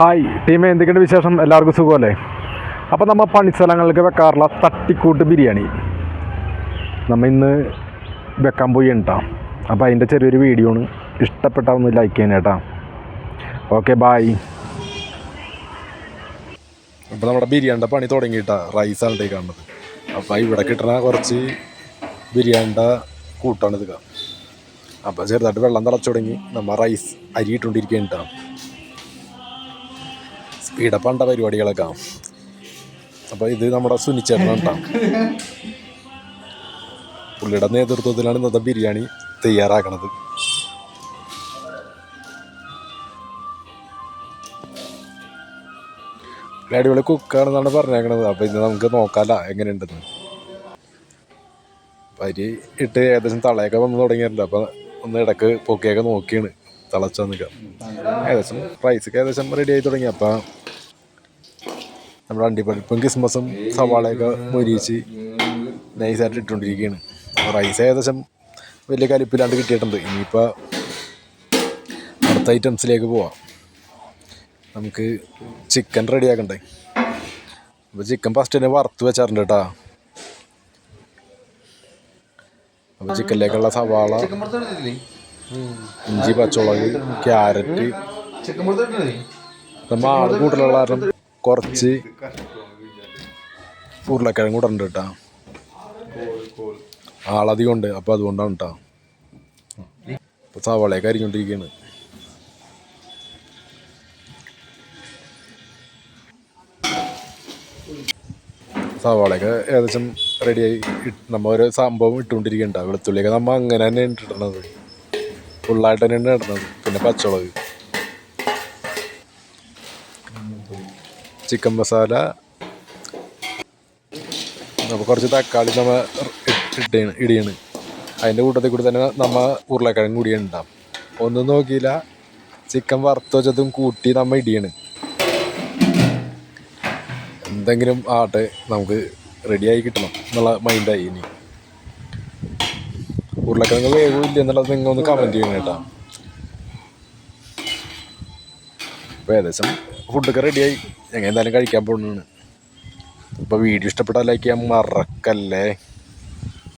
Hi. ടീമെ എന്തൊക്കെയുണ്ട് വിശേഷം? എല്ലാവർക്കും സുഖമല്ലേ? അപ്പോൾ നമ്മൾ പണിസ്ഥലങ്ങൾക്ക് വെക്കാറുള്ള തട്ടിക്കൂട്ട് ബിരിയാണി. നമ്മൾ ഇന്ന് വെക്കാൻ പോയി കേട്ടോ അപ്പോൾ അതിന്റെ ചെറിയൊരു വീഡിയോ ആണ്. ഇഷ്ടപ്പെട്ട ഒന്ന് ലൈക്ക് ചെയ്യാൻ കേട്ടോ. ഓക്കെ ബായ് അപ്പോൾ നമ്മുടെ ബിരിയാണിന്റെ പണി തുടങ്ങിയിട്ടാ റൈസാണ് ആണ് കാണുന്നത് അപ്പോൾ ഇവിടെ കിട്ടുന്ന കുറച്ച് ബിരിയാണിന്റെ കൂട്ടാണ് ഇത് അപ്പോൾ ചെറുതായിട്ട് വെള്ളം തിളച്ചു തുടങ്ങി. നമ്മൾ റൈസ് അരി ഇട്ടുകൊണ്ടിരിക്കുകയാണ് കേട്ടോ സ്പീഡപ്പണ്ട പരിപാടികളൊക്കെ. അപ്പോൾ ഇത് നമ്മുടെ സുനിച്ചേട്ടനാണ് പുള്ളിയുടെ നേതൃത്വത്തിലാണ് ഇന്നത്തെ ബിരിയാണി തയ്യാറാക്കണത്. അടിപൊളി കുക്കാണെന്നാണ് പറഞ്ഞേക്കണത്. അപ്പോൾ ഇത് നമുക്ക് നോക്കാമല്ല എങ്ങനെയുണ്ടെന്ന്. അരി ഇട്ട് ഏകദേശം തളയൊക്കെ വന്ന് തുടങ്ങിയിട്ടുണ്ട്. അപ്പോൾ ഒന്ന് ഇടയ്ക്ക് പൊക്കിയൊക്കെ നോക്കിയാണ് തിളച്ചു നിൽക്കാം ഏകദേശം റൈസൊക്കെ ഏകദേശം റെഡി ആയി തുടങ്ങി. അപ്പോൾ നമ്മുടെ അണ്ടിപ്പരിപ്പും കിസ്മസും സവാളയൊക്കെ മൊരിയിച്ച് നൈസായിട്ട് ഇട്ടുകൊണ്ടിരിക്കുകയാണ്. റൈസ് ഏകദേശം വലിയ കലിപ്പില്ലാണ്ട് കിട്ടിയിട്ടുണ്ട്. ഇനിയിപ്പോൾ അടുത്ത ഐറ്റംസിലേക്ക് പോവാം. നമുക്ക് ചിക്കൻ റെഡിയാക്കണ്ടേ? അപ്പോൾ ചിക്കൻ ഫസ്റ്റ് തന്നെ വറുത്ത് വെച്ചാറുണ്ട് കേട്ടോ. അപ്പോൾ ചിക്കനിലേക്കുള്ള സവാള ഇഞ്ചി പച്ചമുളക് ക്യാരറ്റ് മാട് കൂട്ടലുള്ള നമ്മൾ ആൾ കൂടുതലുള്ള കാരണം കുറച്ച് ഉരുളക്കിഴങ്ങ് കൂടെ ഉണ്ട് കേട്ടോ. ആളധികം ഉണ്ട് അപ്പോൾ അതുകൊണ്ടാണ് കേട്ടോ സവാളയൊക്കെ അരിഞ്ഞുകൊണ്ടിരിക്കുകയാണ് സവാളയൊക്കെ ഏകദേശം റെഡിയായി നമ്മൾ ഒരു സംഭവം ഇട്ടുകൊണ്ടിരിക്കണ്ട. വെളുത്തുള്ളിയൊക്കെ നമ്മൾ അങ്ങനെ തന്നെ ഇട്ടിടണത് ഫുള്ളായിട്ട് തന്നെയാണ് ഇടുന്നത് പിന്നെ പച്ചമുളക്. ചിക്കൻ മസാല. അപ്പോൾ കുറച്ച് തക്കാളി നമ്മൾ ഇട്ടാണ് ഇടിയാണ് അതിന്റെ കൂട്ടത്തിൽ കൂടി തന്നെ നമ്മൾ ഉരുളക്കിഴങ്ങ് കൂടി ഉണ്ടാവും ഒന്നും നോക്കിയില്ല. ചിക്കൻ വറുത്ത് വെച്ചതും കൂട്ടി നമ്മൾ ഇടിയാണ് എന്തെങ്കിലും ആട്ടെ നമുക്ക് റെഡിയായി കിട്ടണം എന്നുള്ള മൈൻഡായി ഇനി. ഉരുളക്കിഴങ്ങ് വേവില്ല എന്നുള്ളത് നിങ്ങൾ ഒന്ന് കമന്റ് ചെയ്യണം കേട്ടോ. ഏകദേശം ഫുഡൊക്കെ റെഡിയായി ഞങ്ങൾ എന്തായാലും കഴിക്കാൻ പോകുന്നതാണ് അപ്പോൾ വീഡിയോ ഇഷ്ടപ്പെട്ടാൽ ലൈക്ക് ചെയ്യാൻ മറക്കല്ലേ.